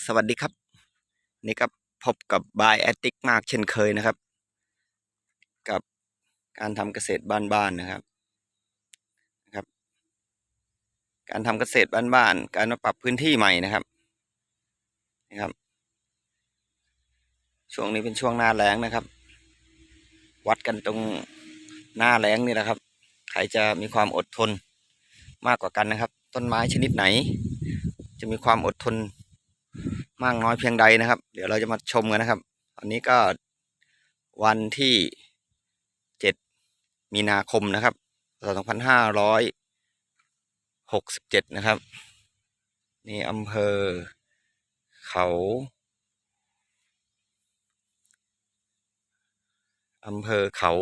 สวัสดีครับ นี่ก็พบกับบายแอติกมากเช่นเคยนะครับ กับการทำเกษตรบ้านๆนะครับนะครับ การทำเกษตรบ้านๆการมาปรับพื้นที่ใหม่นะครับนะครับ ช่วงนี้เป็นช่วงหน้าแล้งนะครับ วัดกันตรงหน้าแล้งนี่แหละครับ ใครจะมีความอดทนมากกว่ากันนะครับ ต้นไม้ชนิดไหน จะมีความอดทน มากน้อยเพียงใดนะครับ เดี๋ยวเราจะมาชมกันนะครับ ตอนนี้ก็วันที่เจ็ดมีนาคมนะครับสองพันห้าร้อยหกสิบเจ็ดนะครับ นี่อำเภอ เขาอำเภอเขา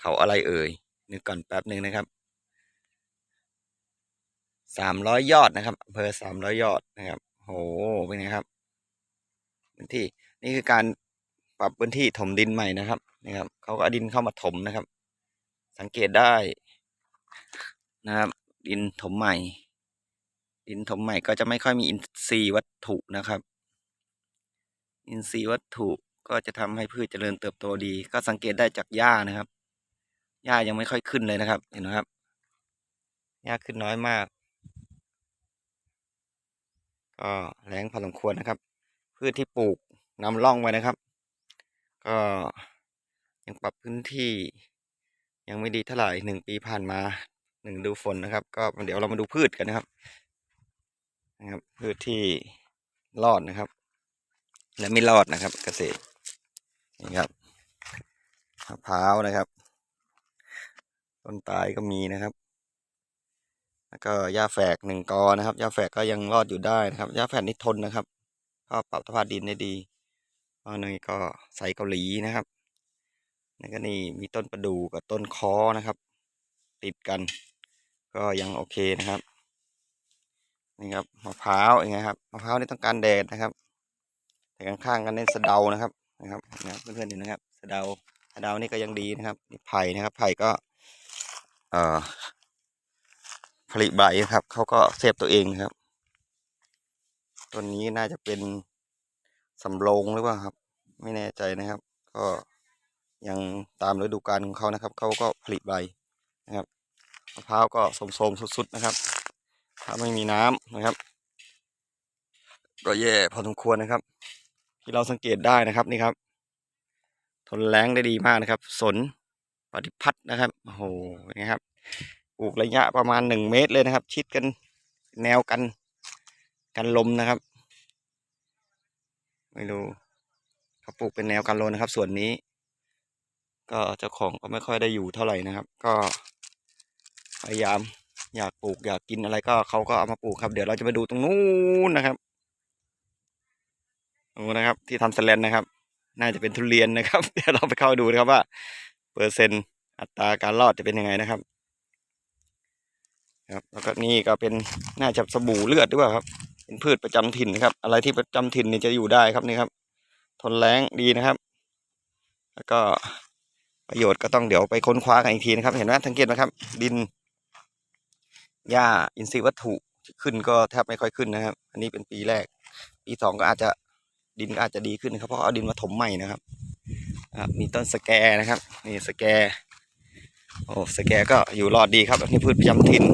เขาอะไรเอ่ยนึกก่อนแป๊บหนึ่งนะครับสามร้อยยอดนะครับอำเภอสามร้อยยอดนะครับ โหเป็นไงครับพื้นที่นี่คือการปรับพื้นที่ถมดินใหม่นะครับนี่ครับเขาก็ดินเข้ามาถมนะครับ สังเกตได้นะครับ ดินถมใหม่ ดินถมใหม่ก็จะไม่ค่อยมีอินทรีย์วัตถุนะครับ อินทรีย์วัตถุก็จะทำให้พืชเจริญเติบโตดี ก็สังเกตได้จากหญ้านะครับหญ้ายังไม่ค่อยขึ้นเลยนะครับ เห็นไหมครับหญ้าขึ้นน้อยมาก ก็แรงพอสมควรนะครับ พืชที่ปลูกนำร่องไว้นะครับ ก็ยังปรับพื้นที่ ยังไม่ดีเท่าไหร่หนึ่งปีผ่านมาหนึ่งดูฝนนะครับ ก็เดี๋ยวเรามาดูพืชกันนะครับนะครับ พืชที่รอดนะครับ และไม่รอดนะครับ เกษตรนี่ครับมะพร้าวนะครับ ต้นตายก็มีนะครับ แล้วก็หญ้าแฝกหนึ่งกอนะครับหญ้าแฝกก็ยังรอดอยู่ได้นะครับหญ้าแฝกนี่ทนนะครับ ก็ปรับสภาพดินได้ดีอันนี้ก็ใส่เกาหลีนะครับแล้วก็นี่มีต้นประดู่กับต้นคอนะครับ ติดกัน ก็ยังโอเคนะครับนี่ครับมะพร้าวยังไงครับมะพร้าวนี่ต้องการแดดนะครับ แต่ข้างๆกันนี่สะเดานะครับนะครับนะครับเพื่อนๆเห็นนะครับสะเดาสะเดานี่ก็ยังดีนะครับนี่ไผ่นะครับไผ่ก็ เอ่อ ผลิใบครับ เขาก็เซฟตัวเองครับต้นนี้น่าจะเป็นสำโรงหรือเปล่าครับ ไม่แน่ใจนะครับ ก็ยังตามฤดูกาลของเขานะครับ เขาก็ผลิใบนะครับมะพร้าวก็สมโสมสุดๆนะครับ ถ้าไม่มีน้ำนะครับ ก็แย่พอสมควรนะครับ ที่เราสังเกตได้นะครับนี่ครับ ทนแรงได้ดีมากนะครับ สนปฏิพัฒน์นะครับโอ้โหนไงครับ ปลูกระยะประมาณหนึ่งเมตรเลยนะครับ ชิดกันแนวกันกันลมนะครับ ไม่รู้เขาปลูกเป็นแนวกันลมนะครับ ส่วนนี้ ก็เจ้าของก็ไม่ค่อยได้อยู่เท่าไหร่นะครับ ก็พยายามอยากปลูกอยากกินอะไรก็เขาก็เอามาปลูกครับ เดี๋ยวเราจะไปดูตรงนู้นนะครับตรงนู้นนะครับ ที่ทำสแลนนะครับ น่าจะเป็นทุเรียนนะครับ เดี๋ยวเราไปเข้าดูนะครับว่า เปอร์เซ็นต์อัตราการรอดจะเป็นยังไงนะครับ ครับแล้วก็นี่ก็เป็นน่าจะสบู่เลือดด้วยครับ เป็นพืชประจำถิ่นนะครับ อะไรที่ประจำถิ่นนี่จะอยู่ได้ครับนี่ครับ ทนแรงดีนะครับ แล้วก็ประโยชน์ก็ต้องเดี๋ยวไปค้นคว้ากันอีกทีนะครับ เห็นไหมสังเกตไหมครับ ดินหญ้าอินทรีย์วัตถุขึ้นก็แทบไม่ค่อยขึ้นนะครับ อันนี้เป็นปีแรก ปีสองก็อาจจะดินก็อาจจะดีขึ้นนะครับ เพราะเอาดินมาถมใหม่นะครับอ่ามีต้นสแกนะครับนี่สแก โอ้สแกก็อยู่รอดดีครับอันนี้พืชประจำถิ่น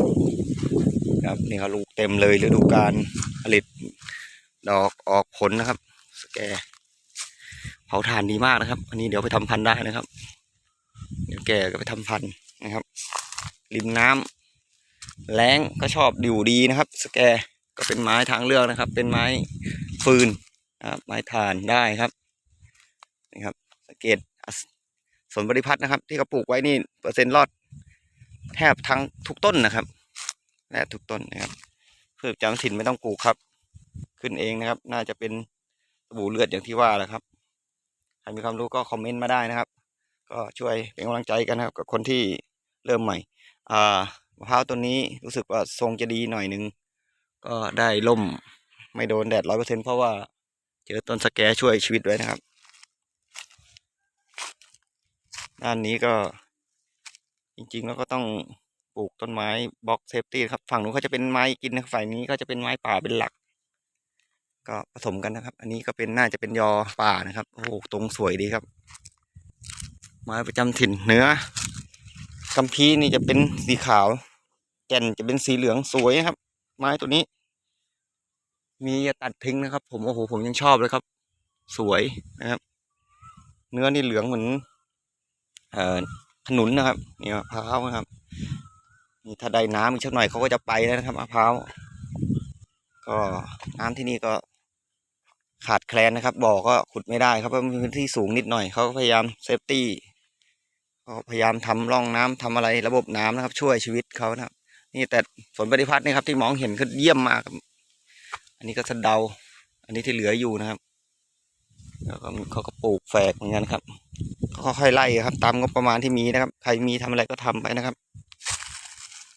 ครับนี่เขาลูกเต็มเลยฤดูกาลผลิตดอกออกผลนะครับ สแกเผาถ่านดีมากนะครับ อันนี้เดี๋ยวไปทำพันธุ์ได้นะครับ เดี๋ยวแกก็ไปทำพันธุ์นะครับริมน้ำแรงก็ชอบอยู่ดีนะครับ สแกก็เป็นไม้ทางเลือกนะครับ เป็นไม้ฟืนนะครับไม้ถ่านได้ครับนี่ครับสังเกต สวนบริพัตรนะครับ ที่เขาปลูกไว้นี่เปอร์เซ็นต์รอด แทบทั้งทุกต้นนะครับแทบทุกต้นนะครับพืชประจำถิ่นไม่ต้องปลูกครับ ขึ้นเองนะครับ น่าจะเป็นสบู่เลือดอย่างที่ว่าแหละครับใครมีความรู้ก็คอมเมนต์มาได้นะครับ ก็ช่วยเป็นกำลังใจกันนะครับกับคนที่เริ่มใหม่อ่ามะพร้าวต้นนี้รู้สึกว่าทรงจะดีหน่อยนึงก็ได้ล่มไม่โดนแดดร้อยเปอร์เซ็นเพราะว่าเจอต้นสแกช่วยชีวิตไว้นะครับ ด้านนี้ก็จริงๆแล้วก็ต้องปลูกต้นไม้บล็อกเซฟตี้ครับ ฝั่งนู้นเขาจะเป็นไม้กินนะฝั่งนี้ก็จะเป็นไม้ป่าเป็นหลัก ก็ผสมกันนะครับ อันนี้ก็เป็นน่าจะเป็นยอป่านะครับโอ้โหตรงสวยดีครับไม้ประจำถิ่นเนื้อกัมพีนี่จะเป็นสีขาว แก่นจะเป็นสีเหลืองสวยครับ ไม้ตัวนี้ มีตัดทิ้งนะครับ ผมโอ้โหผมยังชอบเลยครับ สวยนะครับ เนื้อนี่เหลืองเหมือน เอ่อขนุนนะครับนี่มะพร้าวนะครับนี่ถ้าได้น้ำอีกสักหน่อยเขาก็จะไปแล้วนะครับมะพร้าวก็น้ำที่นี่ก็ขาดแคลนนะครับบ่อก็ขุดไม่ได้ครับเพราะมันพื้นที่สูงนิดหน่อยเขาก็พยายามเซฟตี้ก็พยายามทำร่องน้ำทำอะไรระบบน้ำนะครับ ช่วยชีวิตเขานะครับ นี่แต่สวนปฏิพัฒน์นี่ครับที่มองเห็นคือเยี่ยมมาก อันนี้ก็สะเดา อันนี้ที่เหลืออยู่นะครับ แล้วก็เขาก็ปลูกแฝกเหมือนกันครับค่อยๆไล่ครับ ตามงบประมาณที่มีนะครับ ใครมีทำอะไรก็ทำไปนะครับ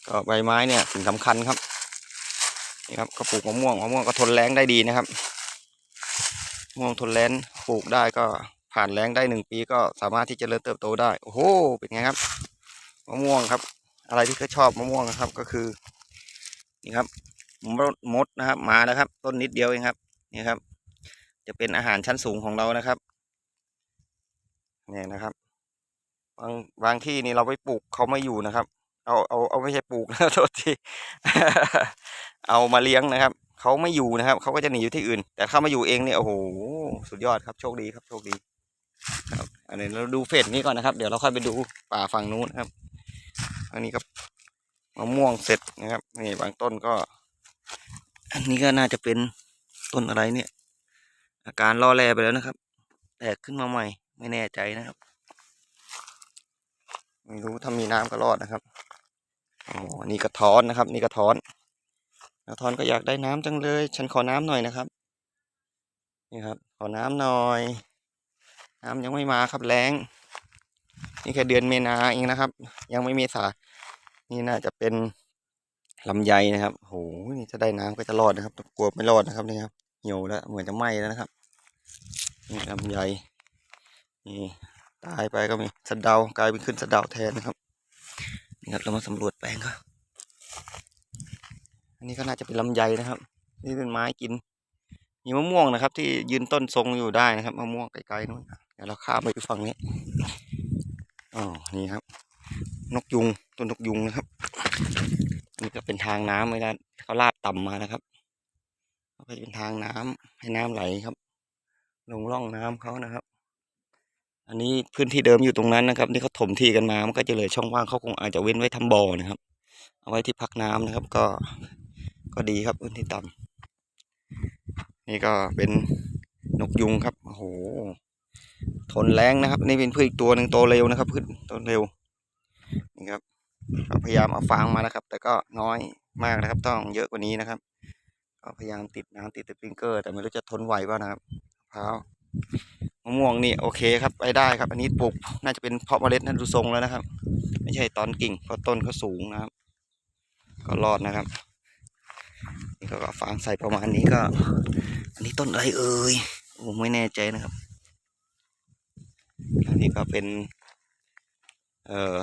ก็ใบไม้เนี่ยสิ่งสำคัญครับนี่ครับก็ปลูกมะม่วงมะม่วงก็ทนแรงได้ดีนะครับมะม่วงทนแรงปลูกได้ก็ผ่านแรงได้หนึ่งปีก็สามารถที่จะเริ่มเติบโตได้โอ้โหเป็นไงครับมะม่วงครับ อะไรที่เขาชอบมะม่วงนะครับก็คือนี่ครับมดมดนะครับ มาแล้วครับ ต้นนิดเดียวเองครับ นี่ครับ จะเป็นอาหารชั้นสูงของเรานะครับเนี่ยนะครับ บางบางที่นี่เราไปปลูกเขาไม่อยู่นะครับ เอาเอาเอาไม่ใช่ปลูกนะโทษทีเอามาเลี้ยงนะครับเขาไม่อยู่นะครับเขาก็จะหนีอยู่ที่อื่น แต่เข้ามาอยู่เองเนี่ยโอ้โหสุดยอดครับโชคดีครับโชคดีครับอันนี้เราดูเฟสนี้ก่อนนะครับ เดี๋ยวเราค่อยไปดูป่าฝั่งนู้นครับ อันนี้ก็มะม่วงเสร็จนะครับนี่บางต้นก็ อันนี้ก็น่าจะเป็นต้นอะไรเนี่ย อาการล่อแร่ไปแล้วนะครับ แตกขึ้นมาใหม่ ไม่แน่ใจนะครับ ไม่รู้ถ้ามีน้ำก็รอดนะครับอ๋อนี่กระท้อนนะครับ นี่กระท้อนกระท้อนก็อยากได้น้ำจังเลย ฉันขอน้ำหน่อยนะครับ นี่ครับ ขอน้ำหน่อย น้ำยังไม่มาครับแรงนี่แค่เดือนเมนาเองนะครับ ยังไม่เมษา นี่น่าจะเป็นลำไยนะครับโหนี่ถ้าได้น้ำก็จะรอดนะครับกลัวไม่รอดนะครับนี่ครับเหี่ยวแล้วเหมือนจะไหม้แล้วนะครับ นี่ลำไยนี่ตายไปก็มีสะเดากลายเป็นขึ้นสะเดาแทนนะครับนี่ครับเรามาสำรวจแปลงก็อันนี้ก็น่าจะเป็นลำไยนะครับ นี่เป็นไม้กิน มีมะม่วงนะครับ ที่ยืนต้นทรงอยู่ได้นะครับมะม่วงไกลๆนู้นเดี๋ยวเราข้ามไปฝั่งนี้อ๋อนี่ครับ นกยุงต้นนกยุงนะครับนี่ก็เป็นทางน้ำไม่ได้เขาลาดต่ำมานะครับก็จะเป็นทางน้ำให้น้ำไหลครับ ลงร่องน้ำเขานะครับ อันนี้พื้นที่เดิมอยู่ตรงนั้นนะครับที่เขาถมที่กันมามันก็จะเหลือช่องว่างเขาคงอาจจะเว้นไว้ทำบ่อนะครับ เอาไว้ที่พักน้ำนะครับ ก็ก็ดีครับพื้นที่ต่ำนี่ก็เป็นนกยุงครับโอ้โหทนแรงนะครับ นี่เป็นพืชอีกตัวหนึ่งโตเร็วนะครับพืชโตเร็วนี่ครับพยายามเอาฟางมาแล้วครับ แต่ก็น้อยมากนะครับ ต้องเยอะกว่านี้นะครับก็พยายามติดน้ำติดสปริงเกอร์ แต่ไม่รู้จะทนไหวป่านะครับ ร้าวมะม่วงนี่โอเคครับไปได้ครับ อันนี้ปลูกน่าจะเป็นเพาะเมล็ดนั่นดูทรงแล้วนะครับ ไม่ใช่ตอนกิ่งเพราะต้นเขาสูงนะครับ ก็รอดนะครับนี่ก็ฟางใส่ประมาณนี้ก็ อันนี้ต้นอะไรเอ่ยผมไม่แน่ใจนะครับ อันนี้ก็เป็น เอ่อ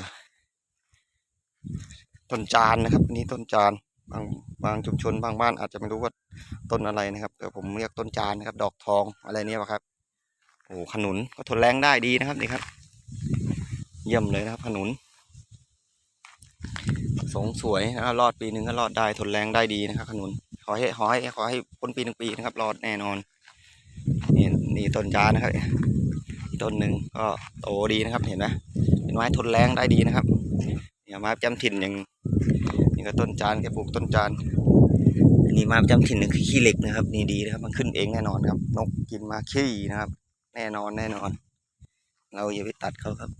ต้นจานนะครับ อันนี้ต้นจาน บางบางชุมชนบางบ้านอาจจะไม่รู้ว่าต้นอะไรนะครับแต่ผมเรียกต้นจานนะครับ ดอกทองอะไรเนี่ยครับโอ้ขนุนก็ทนแรงได้ดีนะครับนี่ครับ เยี่ยมเลยนะครับ ขนุนสงสวยนะครับรอดปีหนึ่งก็รอดได้ทนแรงได้ดีนะครับ ขนุนขอให้ขอให้ขอให้พ้นปีหนึ่งปีนะครับ รอดแน่นอนนี่นี่ต้นจานนะครับต้นหนึ่งก็โตดีนะครับเห็นไหมเป็นไม้ทนแรงได้ดีนะครับเนี่ยไม้ประจำถิ่นอย่าง นี่ก็ต้นจานแกปลูกต้นจานอันนี้ม้ประจำถิ่นนี่คือขี้เหล็กนะครับ นี่ดีนะครับ มันขึ้นเองแน่นอนครับ นกกินมาขี้นะครับ แน่นอนแน่นอน เราอย่าไปตัดเขาครับ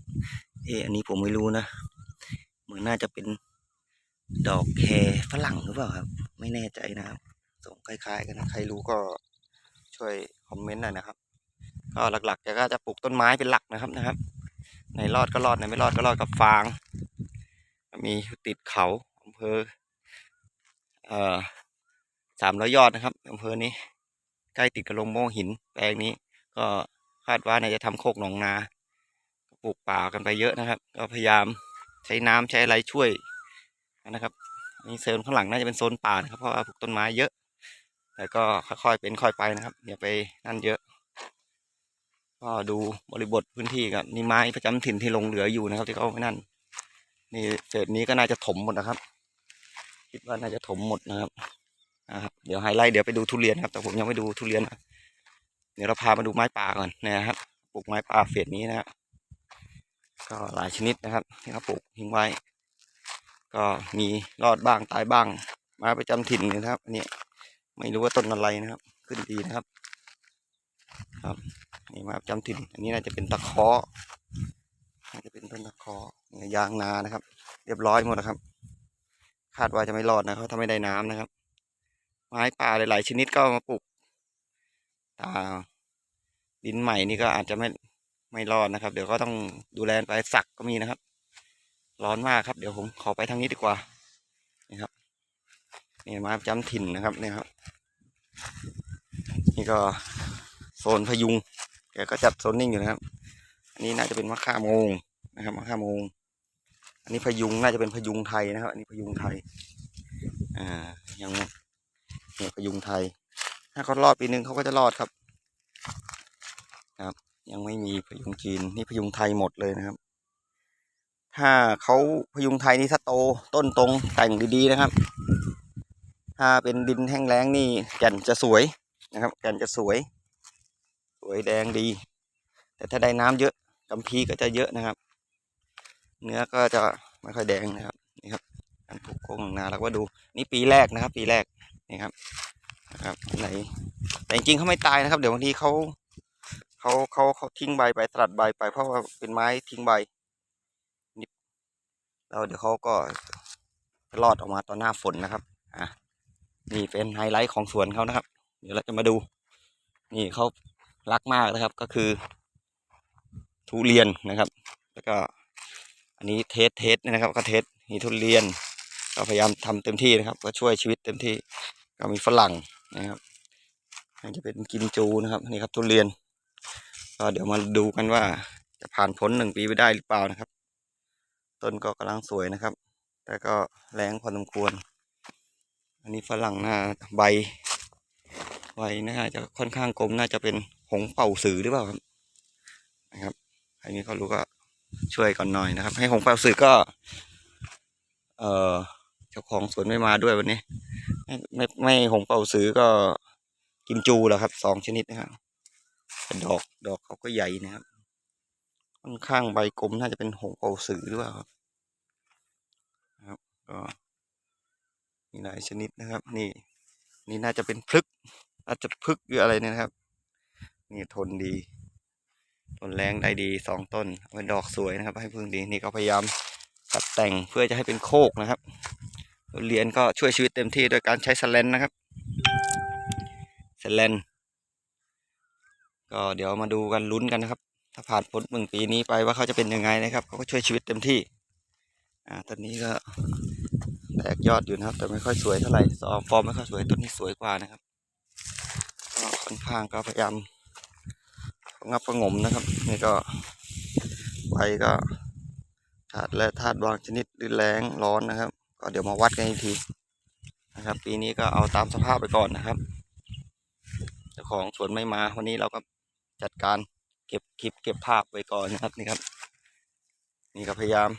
เอออันนี้ผมไม่รู้นะ เหมือนน่าจะเป็นดอกแครฝรั่งหรือเปล่าครับ ไม่แน่ใจนะครับส่งคล้ายๆกันนะใครรู้ก็ช่วยคอมเมนต์หน่อยนะครับ ก็หลักๆแกก็จะปลูกต้นไม้เป็นหลักนะครับนะครับไหนรอดก็รอดไหนไม่รอดก็รอดกับฟาง มีติดเขา อเภอเอ่อสามร้อยยอดนะครับอำเภอนี้ใกล้ติดกับลงโม่หินแปลงนี้ ก็คาดว่าน่าจะทำโคกหนองนาปลูกป่ากันไปเยอะนะครับ ก็พยายามใช้น้ำใช้อะไรช่วยนะครับนี่โซนข้างหลังน่าจะเป็นโซนป่านะครับเพราะว่าปลูกต้นไม้เยอะ แต่ก็ค่อยๆเป็นค่อยไปนะครับอย่าไปนั่นเยอะ ก็ดูบริบทพื้นที่กับนี่ไม้ประจำถิ่นที่ลงเหลืออยู่นะครับ ที่เขาไม่นั่น นี่เศษนี้ก็น่าจะถมหมดนะครับ คิดว่าน่าจะถมหมดนะครับนะครับ เดี๋ยวไฮไลท์เดี๋ยวไปดูทุเรียนครับ แต่ผมยังไม่ดูทุเรียนนะเดี๋ยวเราพามาดูไม้ป่าก่อนนะครับปลูกไม้ป่าเฟสนี้นะครับก็หลายชนิดนะครับที่เขาปลูกทิ้งไว้ ก็มีรอดบ้างตายบ้างไม้ประจำถิ่นนะครับอันนี้ไม่รู้ว่าต้นอะไรนะครับ ขึ้นดีนะครับ ครับนี่ไม้ประจำถิ่น อันนี้น่าจะเป็นตะเคาะน่าจะเป็นต้นตะเคาะยางนานะครับ เรียบร้อยหมดนะครับ คาดว่าจะไม่รอดนะเขาถ้าไม่ได้น้ำนะครับ ไม้ป่าหลาย ๆ ชนิดก็มาปลูกตาดินใหม่นี่ก็อาจจะไม่ไม่รอดนะครับ เดี๋ยวก็ต้องดูแลไปสักก็มีนะครับ ร้อนมากครับ เดี๋ยวผมขอไปทางนี้ดีกว่านี่ครับนี่ม้ประจำถิ่นนะครับนี่ครับ นี่ก็โซนพยุงแกก็จัดโซนนิ่งอยู่นะครับ อันนี้น่าจะเป็นมะข่าโมงนะครับมะข่าโมง อันนี้พยุงน่าจะเป็นพยุงไทยนะครับ อันนี้พยุงไทย อ่า ยังเนี่ยพยุงไทย ถ้าเขารอดปีนึงเขาก็จะรอดครับ ครับ ยังไม่มีพยุงจีน นี่พยุงไทยหมดเลยนะครับ ถ้าเขาพยุงไทยนี่ถ้าโตต้นตรงแต่งดีๆนะครับ ถ้าเป็นดินแห้งแล้งนี่แก่นจะสวยนะครับ แก่นจะสวย สวยแดงดี แต่ถ้าได้น้ำเยอะกำพีก็จะเยอะนะครับ เนื้อก็จะไม่ค่อยแดงนะครับนี่ครับการปลูกโค้งนาเราก็ดูนี่ปีแรกนะครับ ปีแรกนี่ครับนะครับไหนแต่จริงเขาไม่ตายนะครับ เดี๋ยวบางทีเขาเขาเขาเขาทิ้งใบไปสลัดใบไป เพราะว่าเป็นไม้ทิ้งใบนี่แล้วเดี๋ยวเขาก็รอดออกมาตอนหน้าฝนนะครับอะนี่เป็นไฮไลท์ของสวนเขานะครับ เดี๋ยวเราจะมาดู นี่เขารักมากนะครับก็คือ ทุเรียนนะครับ แล้วก็ อันนี้เทสเทสนะครับ ก็เทสมีทุเรียน ก็พยายามทำเต็มที่นะครับ ก็ช่วยชีวิตเต็มที่ ก็มีฝรั่งนะครับน่าจะเป็นกินจูนะครับนี่ครับทุเรียน ก็เดี๋ยวมาดูกันว่าจะผ่านพ้นหนึ่งปีไปได้หรือเปล่านะครับ ต้นก็กำลังสวยนะครับ แต่ก็แรงพอสมควร อันนี้ฝรั่งหน้าใบใบน่าจะค่อนข้างกลมน่าจะเป็นหงเป่าสือหรือเปล่าครับนะครับใครนี้เขารู้ก็ ช่วยก่อนหน่อยนะครับ ให้หงเป่าสือก็ เอ่อเจ้าของสวนไม่มาด้วยวันนี้ ไม่ไม่ไม่หงเป่าสือก็กิมจูแหละครับสองชนิดนะครับเป็นดอกดอกเขาก็ใหญ่นะครับ ค่อนข้างใบกลมน่าจะเป็นหงเป่าสือหรือเปล่าครับครับ ก็มีหลายชนิดนะครับ นี่ นี่น่าจะเป็นพลึกอาจจะพลึกหรืออะไรเนี่ยนะครับ นี่ทนดี ทนแรงได้ดีสองต้นเป็นดอกสวยนะครับให้พึ่งดีนี่ก็พยายามตัดแต่งเพื่อจะให้เป็นโคกนะครับเรียนก็ช่วยชีวิตเต็มที่โดยการใช้สแลนนะครับสแลนก็เดี๋ยวมาดูกันลุ้นกันนะครับ ถ้าผ่านพ้นหนึ่งปีนี้ไปว่าเขาจะเป็นยังไงนะครับเขาก็ช่วยชีวิตเต็มที่อ่าตอนนี้ก็แตกยอดอยู่นะครับ แต่ไม่ค่อยสวยเท่าไหร่สอฟอร์มไม่ค่อยสวยต้นนี้สวยกว่านะครับก็ค่อนข้างก็พยายาม งับประงมนะครับนี่ก็ใบก็ธาตุและธาตุบางชนิดรุนแรงร้อนนะครับ ก็เดี๋ยวมาวัดกันอีกทีนะครับ ปีนี้ก็เอาตามสภาพไปก่อนนะครับเจ้าของสวนไม่มาวันนี้เราก็จัดการเก็บคลิปเก็บภาพไว้ก่อนนะครับนี่ครับ นี่ก็พยายาม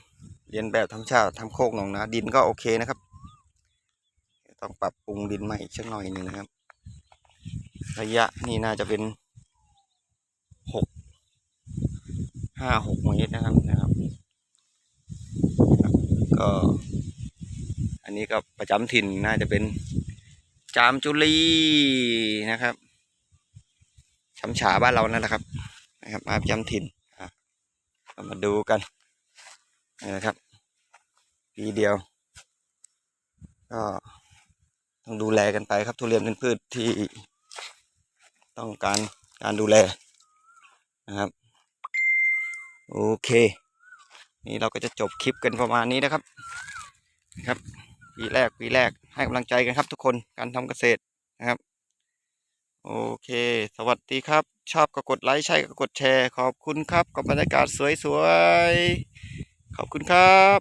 เรียนแบบธรรมชาติทำโคกหนองนาดินก็โอเคนะครับ ต้องปรับปรุงดินใหม่อีกสักหน่อยหนึ่งนะครับ ระยะนี่น่าจะเป็น หกห้าหกเมตรนะครับนะครับ ก็ อันนี้ก็ประจำถิ่นน่าจะเป็นจามจุลีนะครับช้ำฉาบ้านเรานั่นแหละครับ นะครับมาประจำถิ่นมาดูกันนะครับปีเดียว ก็ต้องดูแลกันไปครับทุเรียนเป็นพืชที่ต้องการการดูแล นะครับ โอเค นี่เราก็จะจบคลิปกันประมาณนี้นะครับครับปีแรกปีแรกให้กำลังใจกันครับทุกคนการทำเกษตรนะครับ โอเค สวัสดีครับ ชอบก็กดไลค์ใช่ก็กดแชร์ ขอบคุณครับกับบรรยากาศสวยๆขอบคุณครับ